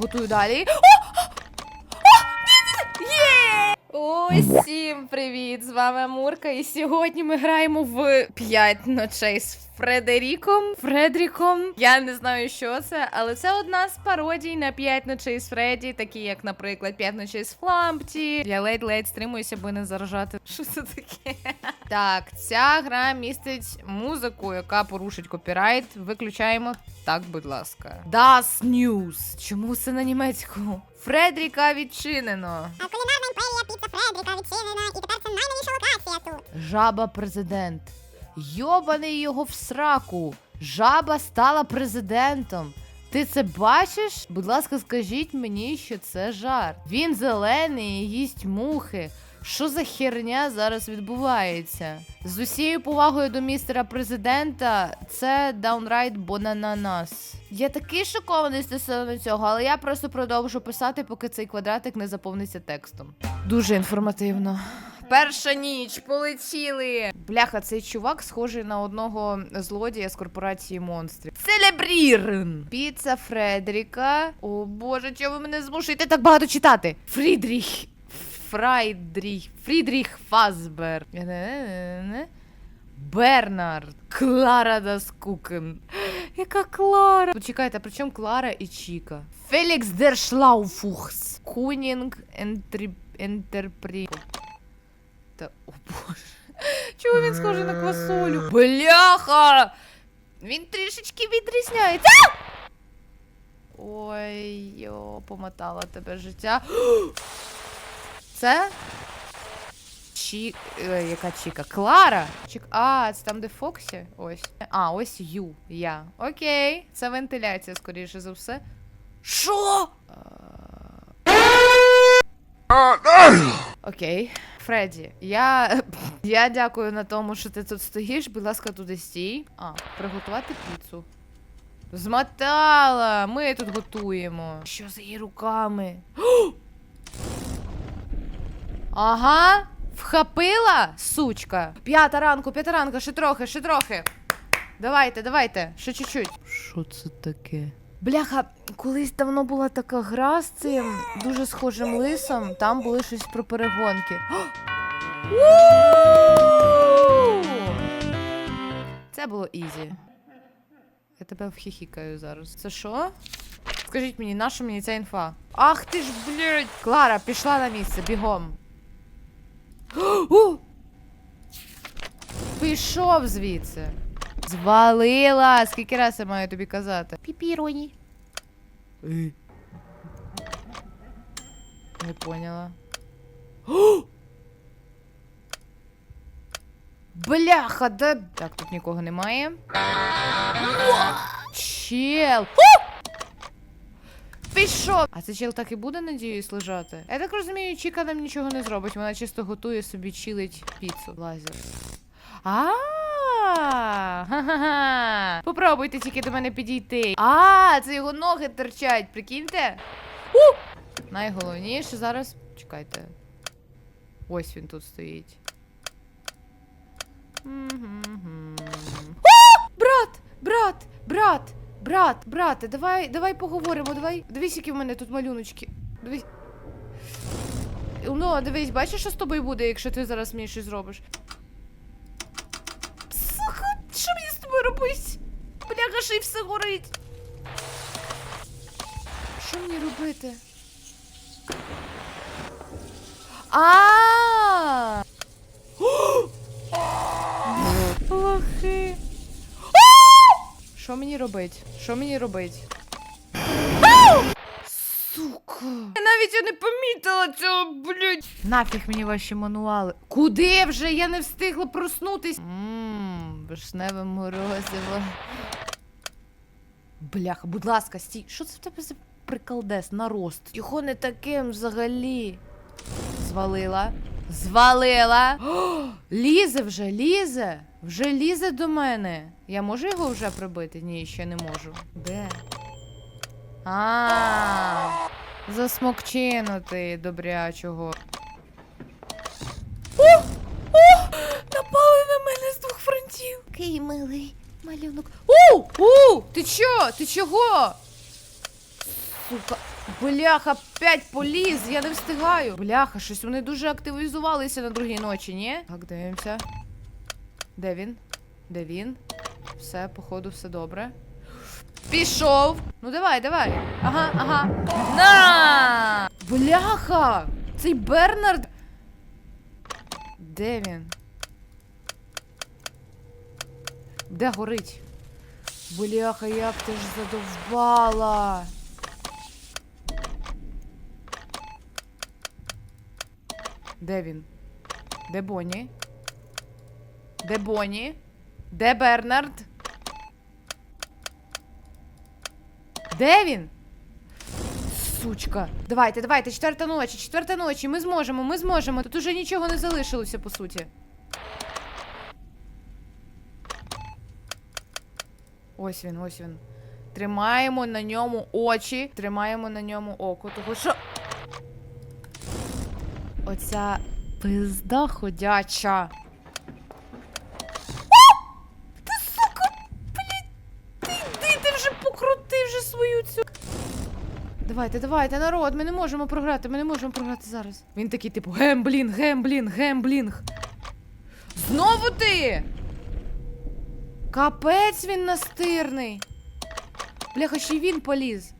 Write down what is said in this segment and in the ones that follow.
Готую далі. О! О! Є! Усім привіт! З вами Мурка, і сьогодні ми граємо в п'ять ночей з Фредеріком. Фредріком. Я не знаю, що це, але це одна з пародій на п'ять ночей з Фредді, такі як, наприклад, п'ять ночей з Флампті. Я ледь-ледь стримуюся, аби не заражати. Що це таке? Так, ця гра містить музику, яка порушить копірайт. Виключаємо. Так, будь ласка. Das News. Чому це на німецьку? Фредріка відчинено. А кулінарна імперія піца Фредріка відчинена, і тепер це найновіша локація тут. Жаба президент. Йобаний його в сраку. Жаба стала президентом. Ти це бачиш? Будь ласка, скажіть мені, що це жарт. Він зелений і їсть мухи. Що за херня зараз відбувається? З усією повагою до містера президента, це даунрайт бонананас. Я такий шокований стосовно цього, але я просто продовжу писати, поки цей квадратик не заповниться текстом. Дуже інформативно. Перша ніч, полетіли. Бляха, цей чувак схожий на одного злодія з корпорації монстрів. Целебрірн! Піца Фредріка. О боже, чого ви мене змушуєте так багато читати? Фрідріх. Фрайдріх. Фрідріх Фазбер. Бернард. Клара Даскукен. Яка Клара? Почекайте, а при чому Клара і Чіка? Фелікс Дершлауфухс. Кунінг. Ентерпрі... Та, о боже. Чого він схожий на квасолю? Бляха! Він трішечки відрізняється. Ой, йо, помотала тебе життя. Це? Чі... е, яка Чіка? Клара? Чік... А, це там, де Фоксі? Ось. А, ось Ю. Я. Окей. Це вентиляція, скоріше за все. Що? Окей. Фредді, я. Я дякую на тому, що ти тут стоїш. Будь ласка, туди стій. А, приготувати піцу. Змотала! Ми тут готуємо. Що за її руками? Ага, вхопила, сучка. П'ята ранку, п'ята ранку, ще трохи, ще трохи. Давайте, давайте, ще чуть-чуть. Що це таке? Бляха, колись давно була така гра з цим дуже схожим лисом. Там були щось про перегонки. Це було ізі. Я тебе вхіхікаю зараз. Це що? Скажіть мені, наша мені ця інфа? Ах ти ж, блядь! Клара, пішла на місце, бігом. Пішов звідси. Звалила! Скільки раз я маю тобі казати? Піпіроні. Не поняла. Бляха, да. Так, тут нікого немає. Чел. Пішов! А цей чел так і буде, надіюсь, лежати? Я так розумію, Чіка нам нічого не зробить. Вона чисто готує собі чилить піцу. Лазер. А. Ха-ха-ха. Попробуйте тільки до мене підійти. А, це його ноги торчать, прикиньте. У! Найголовніше зараз. Чекайте. Ось він тут стоїть. Брат! Брат! Брат! Брат, брате, давай, давай поговоримо, давай. Дивись, які в мене тут малюночки. Дивись. Ну, дивись, бачиш, що з тобою буде, якщо ти зараз мені щось зробиш. Сука, що мені з тобою робить? Бляха, й все горить. Що мені робити? А! Лохи. Що мені робить? Що мені робить? Сука. Я навіть і не помітила цього, блядь. Нафіг мені ваші мануали. Куди вже? Я не встигла проснутись. Вишневе морозиво. Бляха, будь ласка, стій. Що це в тебе за приколдес? Нарост. Його не таким взагалі. Звалила. Звалила. О, лізе вже, лізе. Вже лізе до мене. Я можу його вже прибити? Ні, ще не можу. Де? А, засмокчинути добрячого. О! О! Напали на мене з двох фронтів. Який милий малюнок. У! У! Ти чо? Ти чого? Сука. Бляха, п'ять поліз, я не встигаю. Бляха, щось вони дуже активізувалися на другій ночі, ні? Так, дивимося. Де він? Де він? Все, походу, все добре. Пішов. Ну давай, давай. Ага, ага. На! Бляха! Цей Бернард. Де він? Де горить? Бляха, як ти ж задовбала. Де він? Де Бонні? Де Бонні? Де Бернард? Де він? Сучка. Давайте, давайте, четверта ночі, четверта ночі. Ми зможемо, ми зможемо. Тут уже нічого не залишилося, по суті. Ось він, ось він. Тримаємо на ньому очі, тримаємо на ньому око, того що. Оця пизда ходяча. Ти, сука, блін, ти йди, ти вже покрути вже свою цю. Давайте, давайте, народ, ми не можемо програти, ми не можемо програти зараз. Він такий, типу, гемблінг, гемблінг, гемблінг. Знову ти! Капець він настирний. Бляха, ще й він поліз.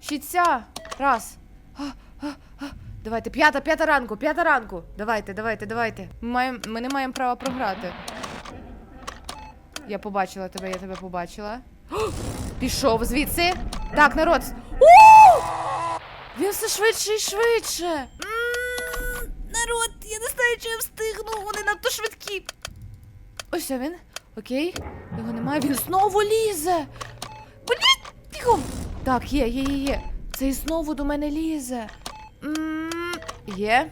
Ще ця. Раз. А, а, а. Давайте, п'ята, п'ята ранку, п'ята ранку. Давайте, давайте, давайте. Ми, маємо, ми не маємо права програти. Я побачила тебе, я тебе побачила. О, пішов звідси. Так, народ. У! Він все швидше і швидше. М, Народ, я не знаю, чи я встигну. Вони надто швидкі. Ось він. Окей. Його немає. Він знову лізе. Блін. Так, є, є, є, є. Цей знову до мене лізе. М, Є.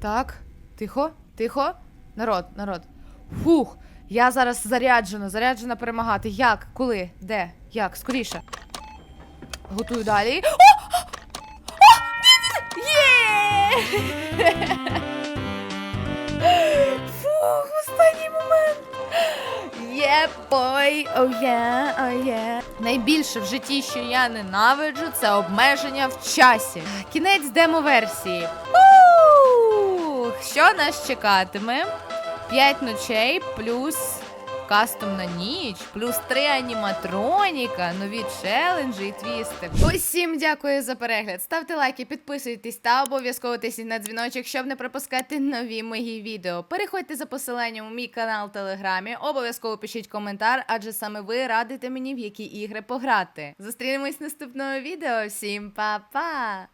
Так. Тихо, тихо. Народ, народ. Фух. Я зараз заряджена, заряджена перемагати. Як? Коли? Де? Як? Скоріше. Готую далі. Бой, oh yeah, oh yeah. Найбільше в житті, що я ненавиджу, це обмеження в часі. Кінець демо-версії. Що нас чекатиме? П'ять ночей плюс кастомна ніч, плюс 3 аніматроніка, нові челенджі і твісти. Усім дякую за перегляд. Ставте лайки, підписуйтесь та обов'язково тисніть на дзвіночок, щоб не пропускати нові мої відео. Переходьте за посиланням у мій канал в Телеграмі. Обов'язково пишіть коментар, адже саме ви радите мені в які ігри пограти. Зустрінемось наступного відео. Всім па-па!